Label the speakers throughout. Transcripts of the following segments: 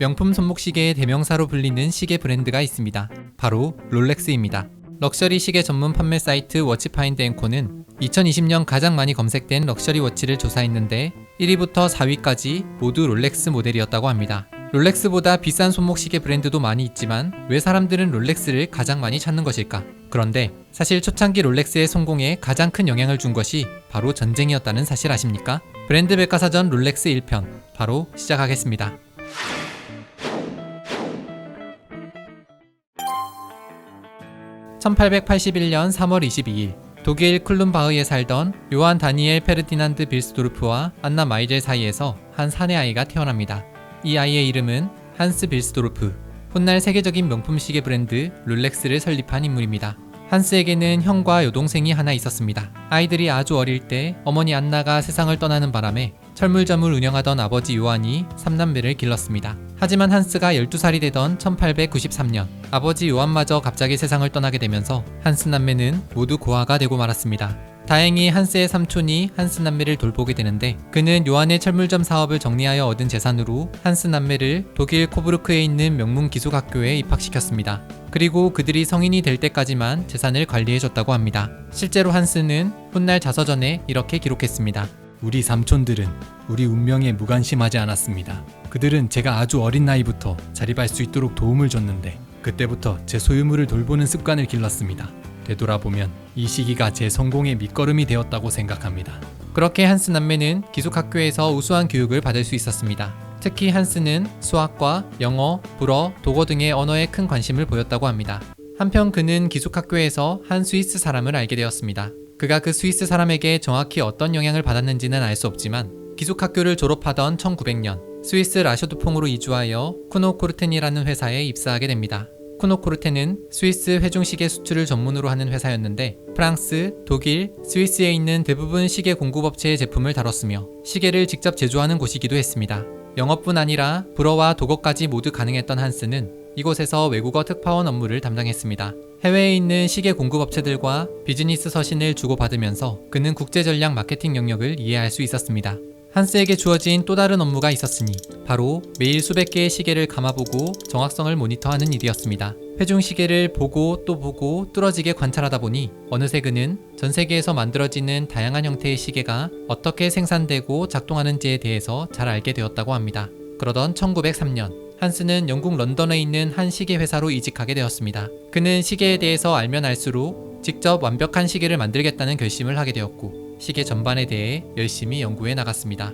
Speaker 1: 명품 손목시계의 대명사로 불리는 시계 브랜드가 있습니다. 바로 롤렉스입니다. 럭셔리 시계 전문 판매 사이트 워치파인드 앵코는 2020년 가장 많이 검색된 럭셔리 워치를 조사했는데 1위부터 4위까지 모두 롤렉스 모델이었다고 합니다. 롤렉스보다 비싼 손목시계 브랜드도 많이 있지만 왜 사람들은 롤렉스를 가장 많이 찾는 것일까? 그런데 사실 초창기 롤렉스의 성공에 가장 큰 영향을 준 것이 바로 전쟁이었다는 사실 아십니까? 브랜드 백과사전 롤렉스 1편 바로 시작하겠습니다. 1881년 3월 22일 독일 쿨룬바흐에 살던 요한 다니엘 페르디난드 빌스도르프와 안나 마이젤 사이에서 한 사내 아이가 태어납니다. 이 아이의 이름은 한스 빌스도르프. 훗날 세계적인 명품 시계 브랜드 롤렉스를 설립한 인물입니다. 한스에게는 형과 여동생이 하나 있었습니다. 아이들이 아주 어릴 때 어머니 안나가 세상을 떠나는 바람에 철물점을 운영하던 아버지 요한이 3남매를 길렀습니다. 하지만 한스가 12살이 되던 1893년 아버지 요한마저 갑자기 세상을 떠나게 되면서 한스 남매는 모두 고아가 되고 말았습니다. 다행히 한스의 삼촌이 한스 남매를 돌보게 되는데 그는 요한의 철물점 사업을 정리하여 얻은 재산으로 한스 남매를 독일 코브르크에 있는 명문 기숙학교에 입학시켰습니다. 그리고 그들이 성인이 될 때까지만 재산을 관리해줬다고 합니다. 실제로 한스는 훗날 자서전에 이렇게 기록했습니다. 우리 삼촌들은 우리 운명에 무관심하지 않았습니다. 그들은 제가 아주 어린 나이부터 자립할 수 있도록 도움을 줬는데 그때부터 제 소유물을 돌보는 습관을 길렀습니다. 되돌아보면 이 시기가 제 성공의 밑거름이 되었다고 생각합니다. 그렇게 한스 남매는 기숙학교에서 우수한 교육을 받을 수 있었습니다. 특히 한스는 수학과 영어, 불어, 독어 등의 언어에 큰 관심을 보였다고 합니다. 한편 그는 기숙학교에서 한 스위스 사람을 알게 되었습니다. 그가 그 스위스 사람에게 정확히 어떤 영향을 받았는지는 알 수 없지만 기숙학교를 졸업하던 1900년 스위스 라쇼드퐁으로 이주하여 쿠노코르텐이라는 회사에 입사하게 됩니다. 쿠노코르텐은 스위스 회중시계 수출을 전문으로 하는 회사였는데 프랑스, 독일, 스위스에 있는 대부분 시계 공급업체의 제품을 다뤘으며 시계를 직접 제조하는 곳이기도 했습니다. 영어뿐 아니라 불어와 독어까지 모두 가능했던 한스는 이곳에서 외국어 특파원 업무를 담당했습니다. 해외에 있는 시계 공급업체들과 비즈니스 서신을 주고받으면서 그는 국제 전략 마케팅 영역을 이해할 수 있었습니다. 한스에게 주어진 또 다른 업무가 있었으니 바로 매일 수백 개의 시계를 감아보고 정확성을 모니터하는 일이었습니다. 회중 시계를 보고 또 보고 뚫어지게 관찰하다 보니 어느새 그는 전 세계에서 만들어지는 다양한 형태의 시계가 어떻게 생산되고 작동하는지에 대해서 잘 알게 되었다고 합니다. 그러던 1903년 한스는 영국 런던에 있는 한 시계 회사로 이직하게 되었습니다. 그는 시계에 대해서 알면 알수록 직접 완벽한 시계를 만들겠다는 결심을 하게 되었고 시계 전반에 대해 열심히 연구해 나갔습니다.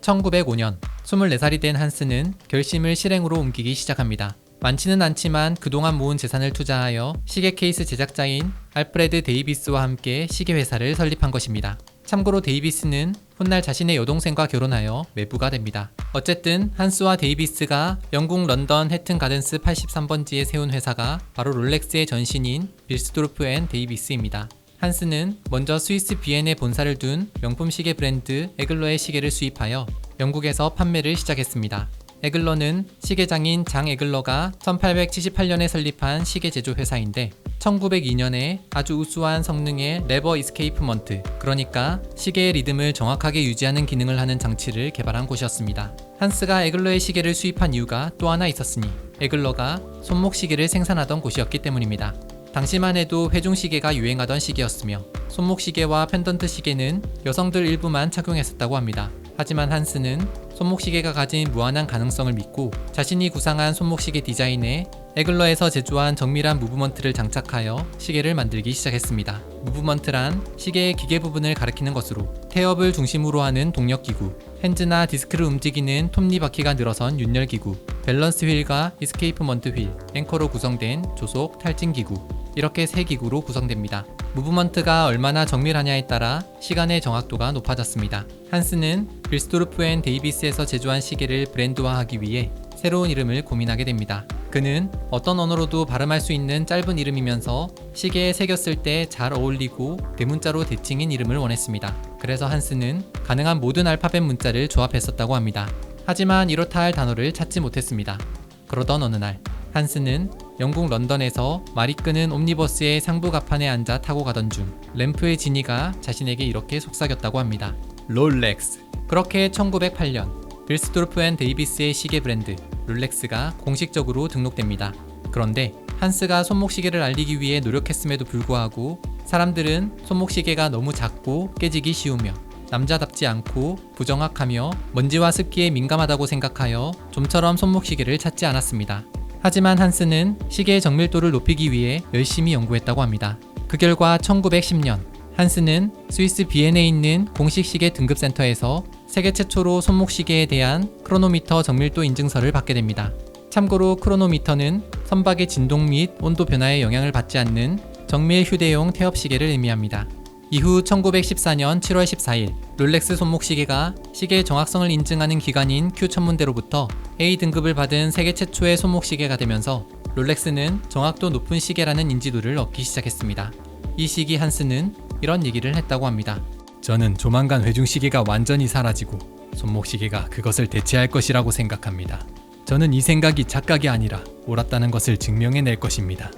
Speaker 1: 1905년 24살이 된 한스는 결심을 실행으로 옮기기 시작합니다. 많지는 않지만 그동안 모은 재산을 투자하여 시계 케이스 제작자인 알프레드 데이비스와 함께 시계 회사를 설립한 것입니다. 참고로 데이비스는 훗날 자신의 여동생과 결혼하여 매부가 됩니다. 어쨌든 한스와 데이비스가 영국 런던 해튼 가든스 83번지에 세운 회사가 바로 롤렉스의 전신인 빌스도르프 앤 데이비스입니다. 한스는 먼저 스위스 비엔에 본사를 둔 명품 시계 브랜드 에글러의 시계를 수입하여 영국에서 판매를 시작했습니다. 에글러는 시계장인 장 에글러가 1878년에 설립한 시계 제조 회사인데 1902년에 아주 우수한 성능의 레버 이스케이프먼트 그러니까 시계의 리듬을 정확하게 유지하는 기능을 하는 장치를 개발한 곳이었습니다. 한스가 에글러의 시계를 수입한 이유가 또 하나 있었으니 에글러가 손목 시계를 생산하던 곳이었기 때문입니다. 당시만 해도 회중 시계가 유행하던 시기였으며 손목 시계와 펜던트 시계는 여성들 일부만 착용했었다고 합니다. 하지만 한스는 손목 시계가 가진 무한한 가능성을 믿고 자신이 구상한 손목 시계 디자인에 에글러에서 제조한 정밀한 무브먼트를 장착하여 시계를 만들기 시작했습니다. 무브먼트란 시계의 기계 부분을 가리키는 것으로 태엽을 중심으로 하는 동력 기구, 핸즈나 디스크를 움직이는 톱니바퀴가 늘어선 윤열 기구, 밸런스 휠과 이스케이프먼트 휠, 앵커로 구성된 조속 탈진 기구, 이렇게 세 기구로 구성됩니다. 무브먼트가 얼마나 정밀하냐에 따라 시간의 정확도가 높아졌습니다. 한스는 빌스토르프 앤 데이비스에서 제조한 시계를 브랜드화하기 위해 새로운 이름을 고민하게 됩니다. 그는 어떤 언어로도 발음할 수 있는 짧은 이름이면서 시계에 새겼을 때 잘 어울리고 대문자로 대칭인 이름을 원했습니다. 그래서 한스는 가능한 모든 알파벳 문자를 조합했었다고 합니다. 하지만 이렇다 할 단어를 찾지 못했습니다. 그러던 어느 날 한스는 영국 런던에서 말이 끄는 옴니버스의 상부 가판에 앉아 타고 가던 중 램프의 지니가 자신에게 이렇게 속삭였다고 합니다. 롤렉스. 그렇게 1908년 빌스도르프 앤 데이비스의 시계 브랜드 롤렉스가 공식적으로 등록됩니다. 그런데 한스가 손목시계를 알리기 위해 노력했음에도 불구하고 사람들은 손목시계가 너무 작고 깨지기 쉬우며 남자답지 않고 부정확하며 먼지와 습기에 민감하다고 생각하여 좀처럼 손목시계를 찾지 않았습니다. 하지만 한스는 시계의 정밀도를 높이기 위해 열심히 연구했다고 합니다. 그 결과 1910년 한스는 스위스 비엔에 있는 공식 시계 등급센터에서 세계 최초로 손목시계에 대한 크로노미터 정밀도 인증서를 받게 됩니다. 참고로 크로노미터는 선박의 진동 및 온도 변화에 영향을 받지 않는 정밀 휴대용 태엽시계를 의미합니다. 이후 1914년 7월 14일 롤렉스 손목시계가 시계의 정확성을 인증하는 기관인 Q 천문대로부터 A 등급을 받은 세계 최초의 손목시계가 되면서 롤렉스는 정확도 높은 시계라는 인지도를 얻기 시작했습니다. 이 시기 한스는 이런 얘기를 했다고 합니다. 저는 조만간 회중시계가 완전히 사라지고 손목시계가 그것을 대체할 것이라고 생각합니다. 저는 이 생각이 착각이 아니라 옳았다는 것을 증명해낼 것입니다.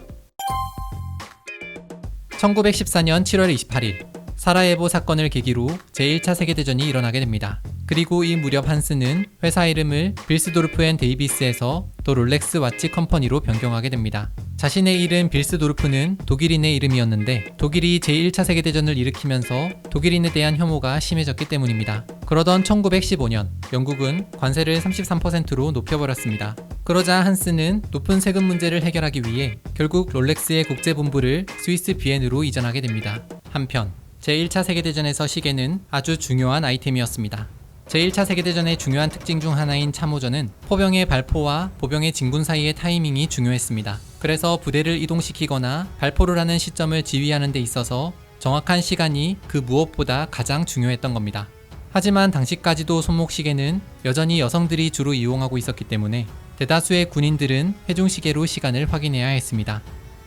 Speaker 1: 1914년 7월 28일 사라예보 사건을 계기로 제1차 세계대전이 일어나게 됩니다. 그리고 이 무렵 한스는 회사 이름을 빌스도르프 앤 데이비스에서 또 롤렉스 와치 컴퍼니로 변경하게 됩니다. 자신의 이름 빌스도르프는 독일인의 이름이었는데 독일이 제1차 세계대전을 일으키면서 독일인에 대한 혐오가 심해졌기 때문입니다. 그러던 1915년 영국은 관세를 33%로 높여버렸습니다. 그러자 한스는 높은 세금 문제를 해결하기 위해 결국 롤렉스의 국제본부를 스위스 비엔으로 이전하게 됩니다. 한편 제1차 세계대전에서 시계는 아주 중요한 아이템이었습니다. 제1차 세계대전의 중요한 특징 중 하나인 참호전은 포병의 발포와 보병의 진군 사이의 타이밍이 중요했습니다. 그래서 부대를 이동시키거나 발포를 하는 시점을 지휘하는 데 있어서 정확한 시간이 그 무엇보다 가장 중요했던 겁니다. 하지만 당시까지도 손목시계는 여전히 여성들이 주로 이용하고 있었기 때문에 대다수의 군인들은 회중시계로 시간을 확인해야 했습니다.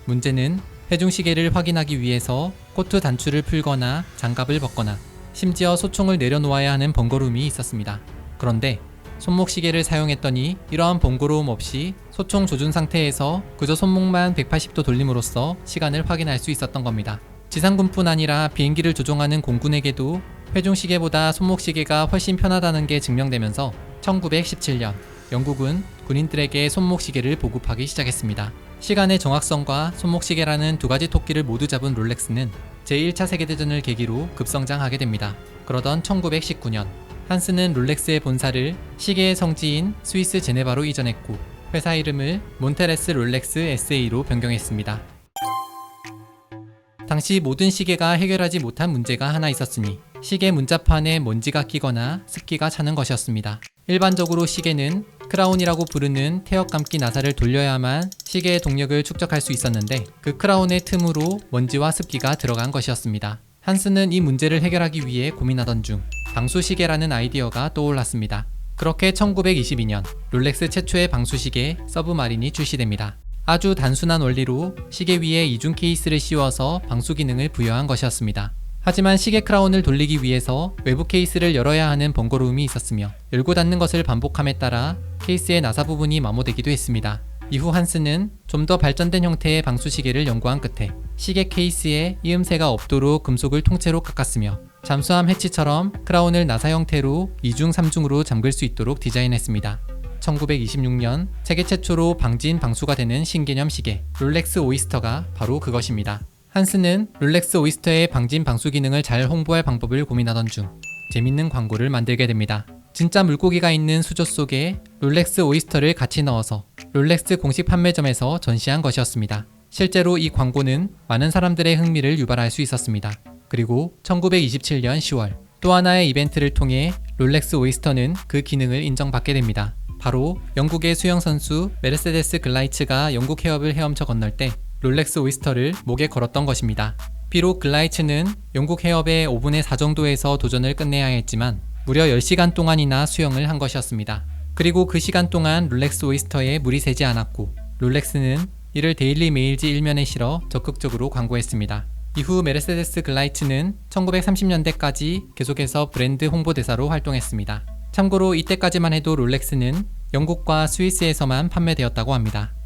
Speaker 1: 문제는 회중시계를 확인하기 위해서 코트 단추를 풀거나 장갑을 벗거나 심지어 소총을 내려놓아야 하는 번거로움이 있었습니다. 그런데 손목시계를 사용했더니 이러한 번거로움 없이 소총 조준 상태에서 그저 손목만 180도 돌림으로써 시간을 확인할 수 있었던 겁니다. 지상군뿐 아니라 비행기를 조종하는 공군에게도 회중시계보다 손목시계가 훨씬 편하다는 게 증명되면서 1917년 영국은 군인들에게 손목시계를 보급하기 시작했습니다. 시간의 정확성과 손목시계라는 두 가지 토끼를 모두 잡은 롤렉스는 제1차 세계대전을 계기로 급성장하게 됩니다. 그러던 1919년 한스는 롤렉스의 본사를 시계의 성지인 스위스 제네바로 이전했고 회사 이름을 몬테레스 롤렉스 SA로 변경했습니다. 당시 모든 시계가 해결하지 못한 문제가 하나 있었으니 시계 문자판에 먼지가 끼거나 습기가 차는 것이었습니다. 일반적으로 시계는 크라운이라고 부르는 태엽 감기 나사를 돌려야만 시계의 동력을 축적할 수 있었는데 그 크라운의 틈으로 먼지와 습기가 들어간 것이었습니다. 한스는 이 문제를 해결하기 위해 고민하던 중 방수시계라는 아이디어가 떠올랐습니다. 그렇게 1922년 롤렉스 최초의 방수시계 서브마린이 출시됩니다. 아주 단순한 원리로 시계 위에 이중 케이스를 씌워서 방수 기능을 부여한 것이었습니다. 하지만 시계 크라운을 돌리기 위해서 외부 케이스를 열어야 하는 번거로움이 있었으며 열고 닫는 것을 반복함에 따라 케이스의 나사 부분이 마모되기도 했습니다. 이후 한스는 좀 더 발전된 형태의 방수 시계를 연구한 끝에 시계 케이스에 이음새가 없도록 금속을 통째로 깎았으며 잠수함 해치처럼 크라운을 나사 형태로 2중 3중으로 잠글 수 있도록 디자인했습니다. 1926년 세계 최초로 방진 방수가 되는 신개념 시계 롤렉스 오이스터가 바로 그것입니다. 한스는 롤렉스 오이스터의 방진 방수 기능을 잘 홍보할 방법을 고민하던 중 재밌는 광고를 만들게 됩니다. 진짜 물고기가 있는 수조 속에 롤렉스 오이스터를 같이 넣어서 롤렉스 공식 판매점에서 전시한 것이었습니다. 실제로 이 광고는 많은 사람들의 흥미를 유발할 수 있었습니다. 그리고 1927년 10월 또 하나의 이벤트를 통해 롤렉스 오이스터는 그 기능을 인정받게 됩니다. 바로 영국의 수영 선수 메르세데스 글라이츠가 영국 해협을 헤엄쳐 건널 때 롤렉스 오이스터를 목에 걸었던 것입니다. 비록 글라이츠는 영국 해협의 5분의 4 정도에서 도전을 끝내야 했지만 무려 10시간 동안이나 수영을 한 것이었습니다. 그리고 그 시간 동안 롤렉스 오이스터에 물이 새지 않았고 롤렉스는 이를 데일리 메일지 일면에 실어 적극적으로 광고했습니다. 이후 메르세데스 글라이츠는 1930년대까지 계속해서 브랜드 홍보대사로 활동했습니다. 참고로 이때까지만 해도 롤렉스는 영국과 스위스에서만 판매되었다고 합니다.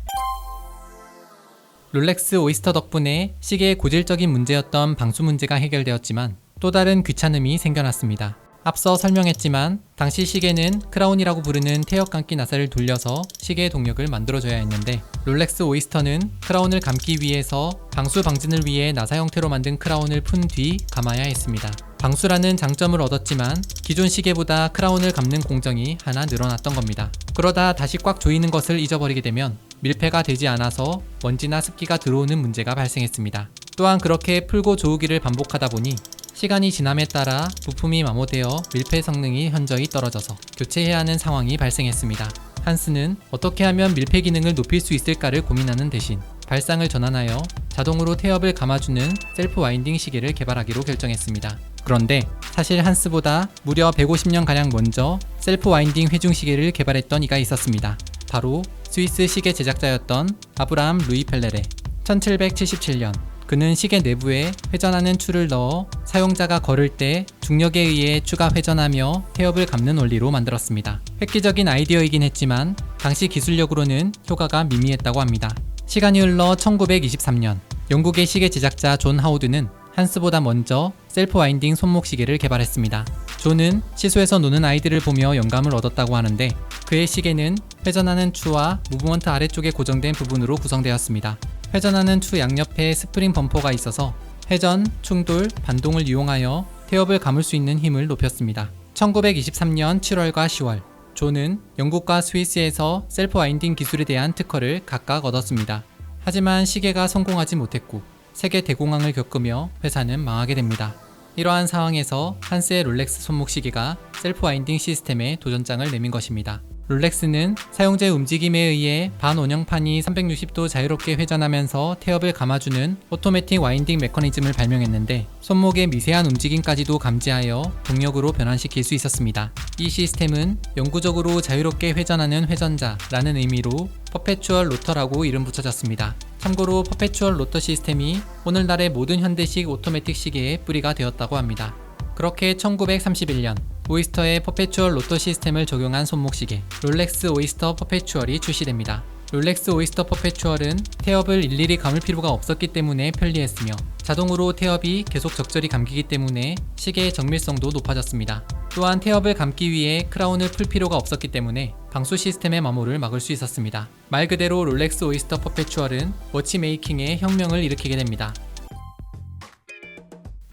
Speaker 1: 롤렉스 오이스터 덕분에 시계의 고질적인 문제였던 방수 문제가 해결되었지만 또 다른 귀찮음이 생겨났습니다. 앞서 설명했지만 당시 시계는 크라운이라고 부르는 태엽 감기 나사를 돌려서 시계의 동력을 만들어줘야 했는데 롤렉스 오이스터는 크라운을 감기 위해서 방수 방진을 위해 나사 형태로 만든 크라운을 푼 뒤 감아야 했습니다. 방수라는 장점을 얻었지만 기존 시계보다 크라운을 감는 공정이 하나 늘어났던 겁니다. 그러다 다시 꽉 조이는 것을 잊어버리게 되면 밀폐가 되지 않아서 먼지나 습기가 들어오는 문제가 발생했습니다. 또한 그렇게 풀고 조우기를 반복하다 보니 시간이 지남에 따라 부품이 마모되어 밀폐 성능이 현저히 떨어져서 교체해야 하는 상황이 발생했습니다. 한스는 어떻게 하면 밀폐 기능을 높일 수 있을까를 고민하는 대신 발상을 전환하여 자동으로 태엽을 감아주는 셀프 와인딩 시계를 개발하기로 결정했습니다. 그런데 사실 한스보다 무려 150년가량 먼저 셀프 와인딩 회중 시계를 개발했던 이가 있었습니다. 바로 스위스 시계 제작자였던 아브라함 루이 펠레레. 1777년 그는 시계 내부에 회전하는 추를 넣어 사용자가 걸을 때 중력에 의해 추가 회전하며 태엽을 감는 원리로 만들었습니다. 획기적인 아이디어이긴 했지만 당시 기술력으로는 효과가 미미했다고 합니다. 시간이 흘러 1923년 영국의 시계 제작자 존 하우드는 한스보다 먼저 셀프 와인딩 손목 시계를 개발했습니다. 존은 시소에서 노는 아이들을 보며 영감을 얻었다고 하는데 그의 시계는 회전하는 추와 무브먼트 아래쪽에 고정된 부분으로 구성되었습니다. 회전하는 추 양옆에 스프링 범퍼가 있어서 회전, 충돌, 반동을 이용하여 태엽을 감을 수 있는 힘을 높였습니다. 1923년 7월과 10월, 존은 영국과 스위스에서 셀프 와인딩 기술에 대한 특허를 각각 얻었습니다. 하지만 시계가 성공하지 못했고 세계 대공황을 겪으며 회사는 망하게 됩니다. 이러한 상황에서 한스의 롤렉스 손목 시계가 셀프 와인딩 시스템에 도전장을 내민 것입니다. 롤렉스는 사용자의 움직임에 의해 반원형판이 360도 자유롭게 회전하면서 태엽을 감아주는 오토매틱 와인딩 메커니즘을 발명했는데 손목의 미세한 움직임까지도 감지하여 동력으로 변환시킬 수 있었습니다. 이 시스템은 영구적으로 자유롭게 회전하는 회전자라는 의미로 퍼페추얼 로터라고 이름 붙여졌습니다. 참고로 퍼페추얼 로터 시스템이 오늘날의 모든 현대식 오토매틱 시계의 뿌리가 되었다고 합니다. 그렇게 1931년 오이스터의 퍼페추얼 로또 시스템을 적용한 손목시계 롤렉스 오이스터 퍼페추얼이 출시됩니다. 롤렉스 오이스터 퍼페추얼은 태엽을 일일이 감을 필요가 없었기 때문에 편리했으며 자동으로 태엽이 계속 적절히 감기기 때문에 시계의 정밀성도 높아졌습니다. 또한 태엽을 감기 위해 크라운을 풀 필요가 없었기 때문에 방수 시스템의 마모를 막을 수 있었습니다. 말 그대로 롤렉스 오이스터 퍼페추얼은 워치메이킹에 혁명을 일으키게 됩니다.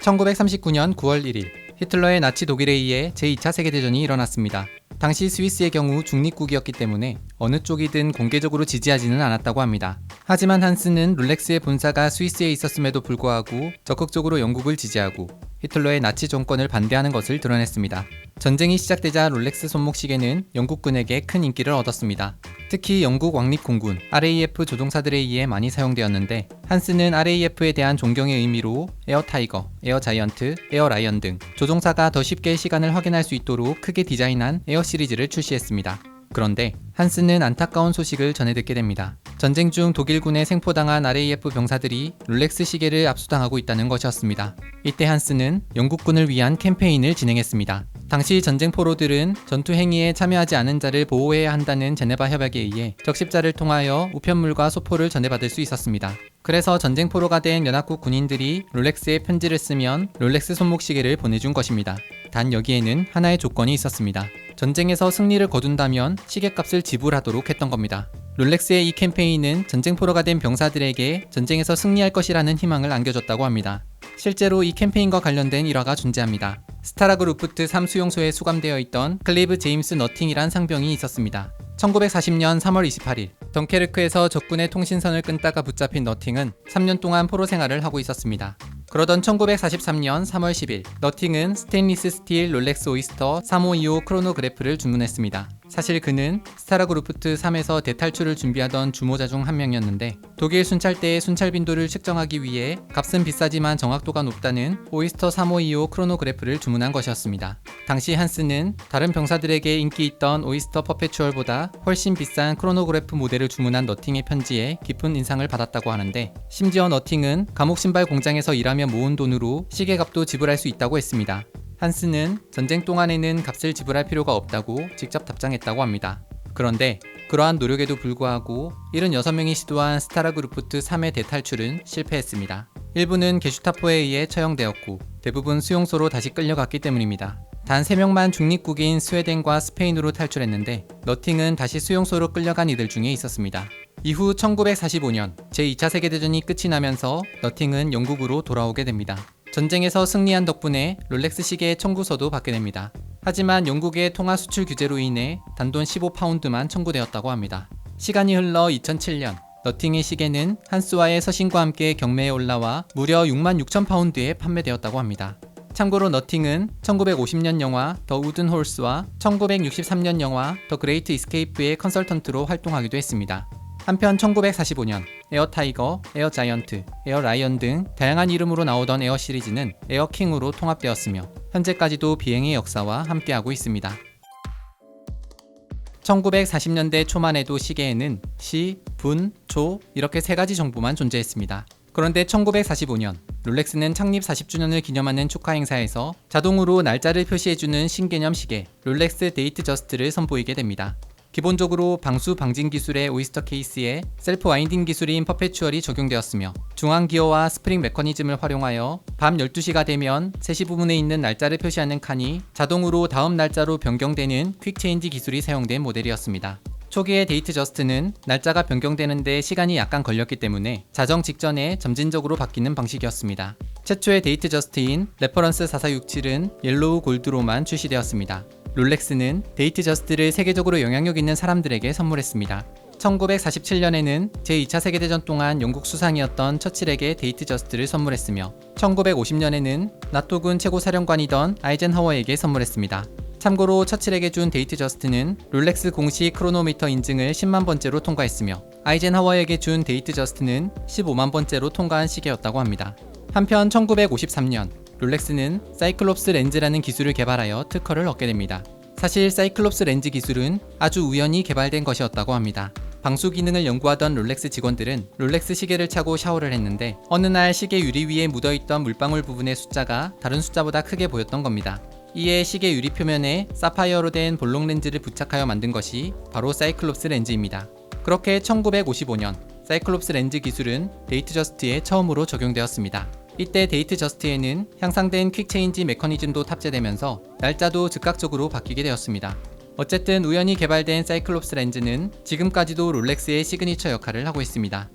Speaker 1: 1939년 9월 1일 히틀러의 나치 독일에 의해 제2차 세계대전이 일어났습니다. 당시 스위스의 경우 중립국이었기 때문에 어느 쪽이든 공개적으로 지지하지는 않았다고 합니다. 하지만 한스는 롤렉스의 본사가 스위스에 있었음에도 불구하고 적극적으로 영국을 지지하고 히틀러의 나치 정권을 반대하는 것을 드러냈습니다. 전쟁이 시작되자 롤렉스 손목시계는 영국군에게 큰 인기를 얻었습니다. 특히 영국 왕립공군 RAF 조종사들에 의해 많이 사용되었는데 한스는 RAF에 대한 존경의 의미로 에어 타이거, 에어 자이언트, 에어 라이언 등 조종사가 더 쉽게 시간을 확인할 수 있도록 크게 디자인한 에어 시리즈를 출시했습니다. 그런데 한스는 안타까운 소식을 전해 듣게 됩니다. 전쟁 중 독일군에 생포당한 RAF 병사들이 롤렉스 시계를 압수당하고 있다는 것이었습니다. 이때 한스는 영국군을 위한 캠페인을 진행했습니다. 당시 전쟁 포로들은 전투 행위에 참여하지 않은 자를 보호해야 한다는 제네바 협약에 의해 적십자를 통하여 우편물과 소포를 전해받을 수 있었습니다. 그래서 전쟁 포로가 된 연합국 군인들이 롤렉스에 편지를 쓰면 롤렉스 손목시계를 보내준 것입니다. 단 여기에는 하나의 조건이 있었습니다. 전쟁에서 승리를 거둔다면 시계값을 지불하도록 했던 겁니다. 롤렉스의 이 캠페인은 전쟁 포로가 된 병사들에게 전쟁에서 승리할 것이라는 희망을 안겨줬다고 합니다. 실제로 이 캠페인과 관련된 일화가 존재합니다. 스타라그 루프트 3수용소에 수감되어 있던 클리브 제임스 너팅이란 상병이 있었습니다. 1940년 3월 28일 덩케르크에서 적군의 통신선을 끊다가 붙잡힌 너팅은 3년 동안 포로 생활을 하고 있었습니다. 그러던 1943년 3월 10일 너팅은 스테인리스 스틸 롤렉스 오이스터 3525 크로노그래프를 주문했습니다. 사실 그는 스타라그루프트 3에서 대탈출을 준비하던 주모자 중 한 명이었는데 독일 순찰대의 순찰 빈도를 측정하기 위해 값은 비싸지만 정확도가 높다는 오이스터 3525 크로노그래프를 주문한 것이었습니다. 당시 한스는 다른 병사들에게 인기 있던 오이스터 퍼페추얼보다 훨씬 비싼 크로노그래프 모델을 주문한 너팅의 편지에 깊은 인상을 받았다고 하는데 심지어 너팅은 감옥 신발 공장에서 일하며 모은 돈으로 시계값도 지불할 수 있다고 했습니다. 한스는 전쟁 동안에는 값을 지불할 필요가 없다고 직접 답장했다고 합니다. 그런데 그러한 노력에도 불구하고 76명이 시도한 스타라그루프트 3의 대탈출은 실패했습니다. 일부는 게슈타포에 의해 처형되었고 대부분 수용소로 다시 끌려갔기 때문입니다. 단 3명만 중립국인 스웨덴과 스페인으로 탈출했는데 너팅은 다시 수용소로 끌려간 이들 중에 있었습니다. 이후 1945년 제2차 세계대전이 끝이 나면서 너팅은 영국으로 돌아오게 됩니다. 전쟁에서 승리한 덕분에 롤렉스 시계의 청구서도 받게 됩니다. 하지만 영국의 통화 수출 규제로 인해 단돈 15파운드만 청구되었다고 합니다. 시간이 흘러 2007년 너팅의 시계는 한스와의 서신과 함께 경매에 올라와 무려 6만 6천 파운드에 판매되었다고 합니다. 참고로 너팅은 1950년 영화 더 우든 홀스와 1963년 영화 더 그레이트 이스케이프의 컨설턴트로 활동하기도 했습니다. 한편 1945년 에어 타이거, 에어 자이언트, 에어 라이언 등 다양한 이름으로 나오던 에어 시리즈는 에어 킹으로 통합되었으며 현재까지도 비행의 역사와 함께하고 있습니다. 1940년대 초반에도 시계에는 시, 분, 초 이렇게 세 가지 정보만 존재했습니다. 그런데 1945년 롤렉스는 창립 40주년을 기념하는 축하 행사에서 자동으로 날짜를 표시해주는 신개념 시계 롤렉스 데이트 저스트를 선보이게 됩니다. 기본적으로 방수 방진 기술의 오이스터 케이스에 셀프 와인딩 기술인 퍼페추얼이 적용되었으며 중앙 기어와 스프링 메커니즘을 활용하여 밤 12시가 되면 3시 부분에 있는 날짜를 표시하는 칸이 자동으로 다음 날짜로 변경되는 퀵 체인지 기술이 사용된 모델이었습니다. 초기의 데이트 저스트는 날짜가 변경되는데 시간이 약간 걸렸기 때문에 자정 직전에 점진적으로 바뀌는 방식이었습니다. 최초의 데이트 저스트인 레퍼런스 4467은 옐로우 골드로만 출시되었습니다. 롤렉스는 데이트 저스트를 세계적으로 영향력 있는 사람들에게 선물했습니다. 1947년에는 제2차 세계대전 동안 영국 수상이었던 처칠에게 데이트 저스트를 선물했으며 1950년에는 나토군 최고 사령관이던 아이젠하워에게 선물했습니다. 참고로 처칠에게 준 데이트 저스트는 롤렉스 공식 크로노미터 인증을 10만 번째로 통과했으며 아이젠하워에게 준 데이트 저스트는 15만 번째로 통과한 시계였다고 합니다. 한편 1953년 롤렉스는 사이클롭스 렌즈라는 기술을 개발하여 특허를 얻게 됩니다. 사실 사이클롭스 렌즈 기술은 아주 우연히 개발된 것이었다고 합니다. 방수 기능을 연구하던 롤렉스 직원들은 롤렉스 시계를 차고 샤워를 했는데 어느 날 시계 유리 위에 묻어있던 물방울 부분의 숫자가 다른 숫자보다 크게 보였던 겁니다. 이에 시계 유리 표면에 사파이어로 된 볼록 렌즈를 부착하여 만든 것이 바로 사이클롭스 렌즈입니다. 그렇게 1955년 사이클롭스 렌즈 기술은 데이트 저스트에 처음으로 적용되었습니다. 이때 데이트 저스트에는 향상된 퀵 체인지 메커니즘도 탑재되면서 날짜도 즉각적으로 바뀌게 되었습니다. 어쨌든 우연히 개발된 사이클롭스 렌즈는 지금까지도 롤렉스의 시그니처 역할을 하고 있습니다.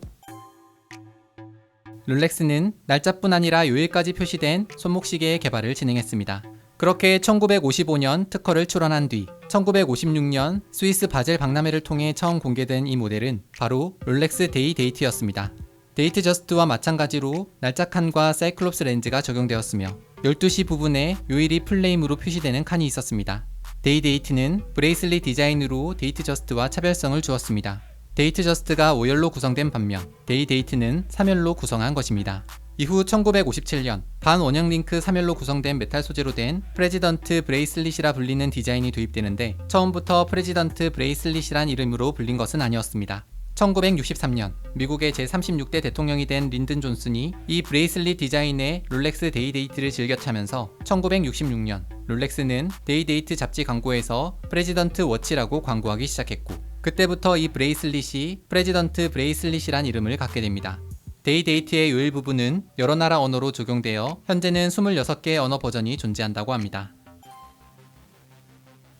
Speaker 1: 롤렉스는 날짜뿐 아니라 요일까지 표시된 손목시계의 개발을 진행했습니다. 그렇게 1955년 특허를 출원한 뒤 1956년 스위스 바젤 박람회를 통해 처음 공개된 이 모델은 바로 롤렉스 데이 데이트였습니다. 데이트 저스트와 마찬가지로 날짜 칸과 사이클롭스 렌즈가 적용되었으며 12시 부분에 요일이 플레임으로 표시되는 칸이 있었습니다. 데이 데이트는 브레이슬릿 디자인으로 데이트 저스트와 차별성을 주었습니다. 데이트 저스트가 5열로 구성된 반면 데이 데이트는 3열로 구성한 것입니다. 이후 1957년 반원형 링크 3열로 구성된 메탈 소재로 된 프레지던트 브레이슬릿이라 불리는 디자인이 도입되는데 처음부터 프레지던트 브레이슬릿이란 이름으로 불린 것은 아니었습니다. 1963년 미국의 제36대 대통령이 된 린든 존슨이 이 브레이슬릿 디자인의 롤렉스 데이데이트를 즐겨 차면서 1966년 롤렉스는 데이데이트 잡지 광고에서 프레지던트 워치라고 광고하기 시작했고 그때부터 이 브레이슬릿이 프레지던트 브레이슬릿이란 이름을 갖게 됩니다. 데이데이트의 요일 부분은 여러 나라 언어로 적용되어 현재는 26개의 언어 버전이 존재한다고 합니다.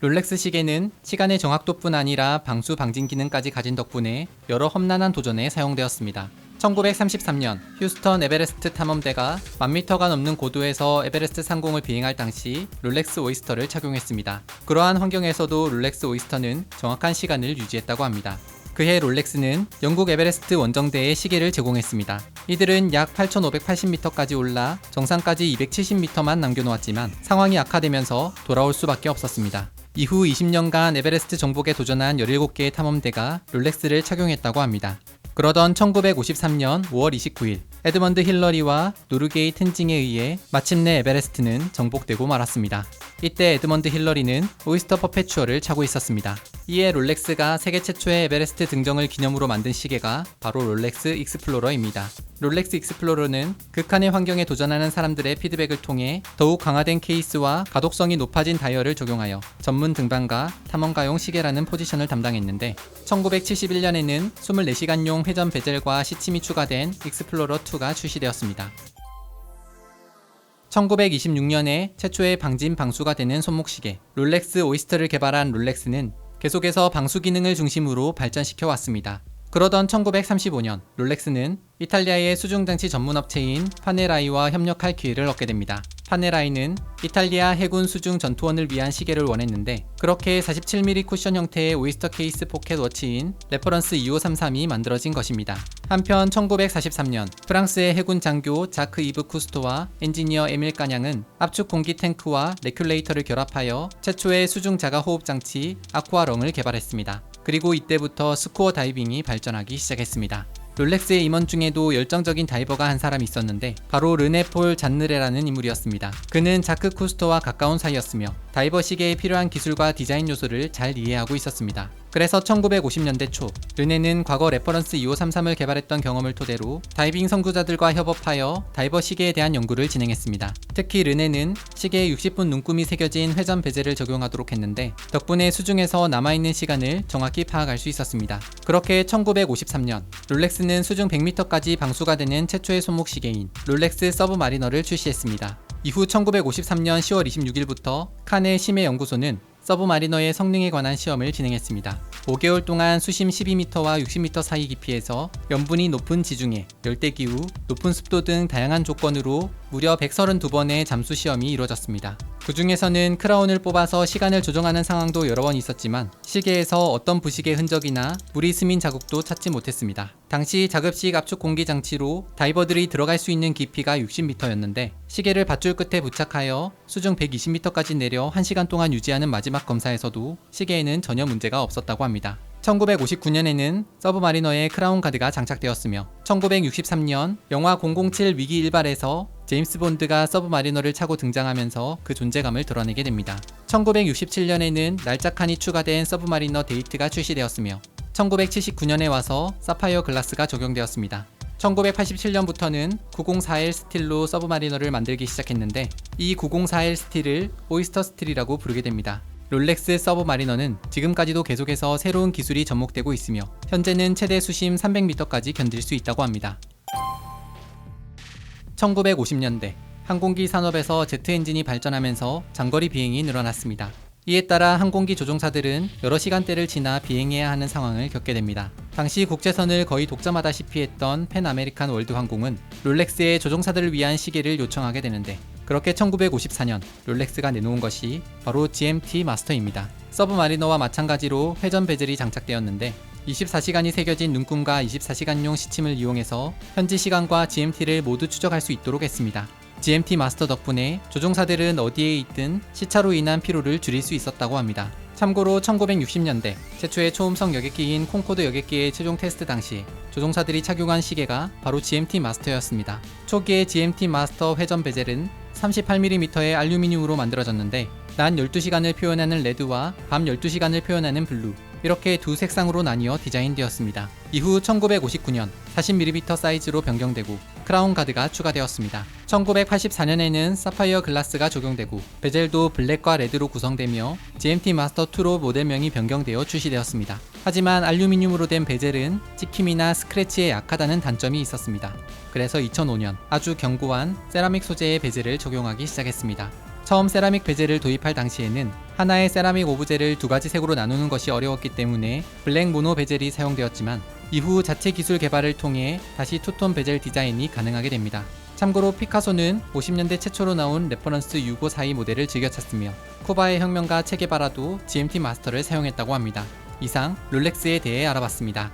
Speaker 1: 롤렉스 시계는 시간의 정확도뿐 아니라 방수 방진 기능까지 가진 덕분에 여러 험난한 도전에 사용되었습니다. 1933년 휴스턴 에베레스트 탐험대가 만 미터가 넘는 고도에서 에베레스트 상공을 비행할 당시 롤렉스 오이스터를 착용했습니다. 그러한 환경에서도 롤렉스 오이스터는 정확한 시간을 유지했다고 합니다. 그해 롤렉스는 영국 에베레스트 원정대에 시계를 제공했습니다. 이들은 약 8,580m까지 올라 정상까지 270m만 남겨놓았지만 상황이 악화되면서 돌아올 수밖에 없었습니다. 이후 20년간 에베레스트 정복에 도전한 17개의 탐험대가 롤렉스를 착용했다고 합니다. 그러던 1953년 5월 29일 에드먼드 힐러리와 노르게이 텐징에 의해 마침내 에베레스트는 정복되고 말았습니다. 이때 에드먼드 힐러리는 오이스터 퍼페추어를 차고 있었습니다. 이에 롤렉스가 세계 최초의 에베레스트 등정을 기념으로 만든 시계가 바로 롤렉스 익스플로러입니다. 롤렉스 익스플로러는 극한의 환경에 도전하는 사람들의 피드백을 통해 더욱 강화된 케이스와 가독성이 높아진 다이얼을 적용하여 전문 등반가 탐험가용 시계라는 포지션을 담당했는데 1971년에는 24시간용 회전 베젤과 시침이 추가된 익스플로러 2가 출시되었습니다. 1926년에 최초의 방진 방수가 되는 손목시계 롤렉스 오이스터를 개발한 롤렉스는 계속해서 방수 기능을 중심으로 발전시켜 왔습니다. 그러던 1935년 롤렉스는 이탈리아의 수중장치 전문 업체인 파네라이와 협력할 기회를 얻게 됩니다. 파네라이는 이탈리아 해군 수중 전투원을 위한 시계를 원했는데 그렇게 47mm 쿠션 형태의 오이스터 케이스 포켓 워치인 레퍼런스 2533이 만들어진 것입니다. 한편 1943년 프랑스의 해군 장교 자크 이브 쿠스토와 엔지니어 에밀 까냥은 압축 공기 탱크와 레큘레이터를 결합하여 최초의 수중 자가 호흡 장치 아쿠아렁을 개발했습니다. 그리고 이때부터 스코어 다이빙이 발전하기 시작했습니다. 롤렉스의 임원 중에도 열정적인 다이버가 한 사람이 있었는데 바로 르네폴 잔느레라는 인물이었습니다. 그는 자크 쿠스토와 가까운 사이였으며 다이버 시계에 필요한 기술과 디자인 요소를 잘 이해하고 있었습니다. 그래서 1950년대 초 르네는 과거 레퍼런스 2533을 개발했던 경험을 토대로 다이빙 선구자들과 협업하여 다이버 시계에 대한 연구를 진행했습니다. 특히 르네는 시계에 60분 눈금이 새겨진 회전 베젤을 적용하도록 했는데 덕분에 수중에서 남아있는 시간을 정확히 파악할 수 있었습니다. 그렇게 1953년 롤렉스는 수중 100m까지 방수가 되는 최초의 손목 시계인 롤렉스 서브마리너를 출시했습니다. 이후 1953년 10월 26일부터 칸의 심해 연구소는 서브마리너의 성능에 관한 시험을 진행했습니다. 5개월 동안 수심 12m와 60m 사이 깊이에서 염분이 높은 지중해, 열대기후, 높은 습도 등 다양한 조건으로 무려 132번의 잠수 시험이 이루어졌습니다. 그 중에서는 크라운을 뽑아서 시간을 조정하는 상황도 여러 번 있었지만 시계에서 어떤 부식의 흔적이나 물이 스민 자국도 찾지 못했습니다. 당시 자급식 압축 공기 장치로 다이버들이 들어갈 수 있는 깊이가 60m였는데 시계를 밧줄 끝에 부착하여 수중 120m까지 내려 1시간 동안 유지하는 마지막 검사에서도 시계에는 전혀 문제가 없었다고 합니다. 1959년에는 서브마리너에 크라운 가드가 장착되었으며 1963년 영화 007 위기 일발에서 제임스 본드가 서브마리너를 차고 등장하면서 그 존재감을 드러내게 됩니다. 1967년에는 날짜 칸이 추가된 서브마리너 데이트가 출시되었으며 1979년에 와서 사파이어 글라스가 적용되었습니다. 1987년부터는 9041 스틸로 서브마리너를 만들기 시작했는데 이 9041 스틸을 오이스터 스틸이라고 부르게 됩니다. 롤렉스 서브마리너는 지금까지도 계속해서 새로운 기술이 접목되고 있으며 현재는 최대 수심 300m까지 견딜 수 있다고 합니다. 1950년대 항공기 산업에서 제트 엔진이 발전하면서 장거리 비행이 늘어났습니다. 이에 따라 항공기 조종사들은 여러 시간대를 지나 비행해야 하는 상황을 겪게 됩니다. 당시 국제선을 거의 독점하다시피 했던 팬 아메리칸 월드 항공은 롤렉스의 조종사들을 위한 시계를 요청하게 되는데 그렇게 1954년 롤렉스가 내놓은 것이 바로 GMT 마스터입니다. 서브마리너와 마찬가지로 회전 베젤이 장착되었는데 24시간이 새겨진 눈금과 24시간용 시침을 이용해서 현지 시간과 GMT를 모두 추적할 수 있도록 했습니다. GMT 마스터 덕분에 조종사들은 어디에 있든 시차로 인한 피로를 줄일 수 있었다고 합니다. 참고로 1960년대 최초의 초음속 여객기인 콩코드 여객기의 최종 테스트 당시 조종사들이 착용한 시계가 바로 GMT 마스터였습니다. 초기의 GMT 마스터 회전 베젤은 38mm의 알루미늄으로 만들어졌는데 낮 12시간을 표현하는 레드와 밤 12시간을 표현하는 블루 이렇게 두 색상으로 나뉘어 디자인되었습니다. 이후 1959년 40mm 사이즈로 변경되고 크라운 가드가 추가되었습니다. 1984년에는 사파이어 글라스가 적용되고 베젤도 블랙과 레드로 구성되며 GMT 마스터 2로 모델명이 변경되어 출시되었습니다. 하지만 알루미늄으로 된 베젤은 찍힘이나 스크래치에 약하다는 단점이 있었습니다. 그래서 2005년 아주 견고한 세라믹 소재의 베젤을 적용하기 시작했습니다. 처음 세라믹 베젤을 도입할 당시에는 하나의 세라믹 오브제를 두 가지 색으로 나누는 것이 어려웠기 때문에 블랙 모노 베젤이 사용되었지만 이후 자체 기술 개발을 통해 다시 투톤 베젤 디자인이 가능하게 됩니다. 참고로 피카소는 50년대 최초로 나온 레퍼런스 6542 모델을 즐겨 찾으며 쿠바의 혁명가 체게바라도 GMT 마스터를 사용했다고 합니다. 이상 롤렉스에 대해 알아봤습니다.